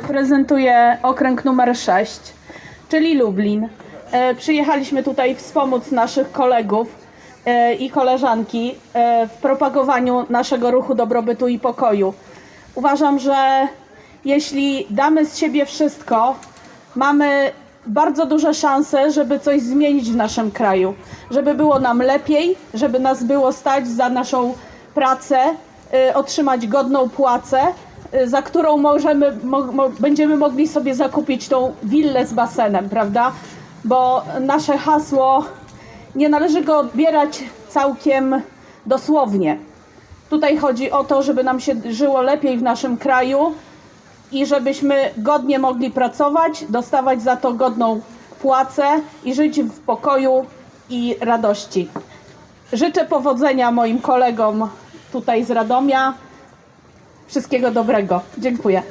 Reprezentuję okręg numer 6, czyli Lublin. E, Przyjechaliśmy tutaj wspomóc naszych kolegów e, i koleżanki e, w propagowaniu naszego ruchu dobrobytu i pokoju. Uważam, że jeśli damy z siebie wszystko, mamy bardzo duże szanse, żeby coś zmienić w naszym kraju, żeby było nam lepiej, żeby nas było stać za naszą pracę, y, otrzymać godną płacę, za którą możemy, mo, mo, będziemy mogli sobie zakupić tą willę z basenem, prawda? Bo nasze hasło nie należy go odbierać całkiem dosłownie. Tutaj chodzi o to, żeby nam się żyło lepiej w naszym kraju, i żebyśmy godnie mogli pracować, dostawać za to godną płacę i żyć w pokoju i radości. Życzę powodzenia moim kolegom tutaj z Radomia. Wszystkiego dobrego. Dziękuję.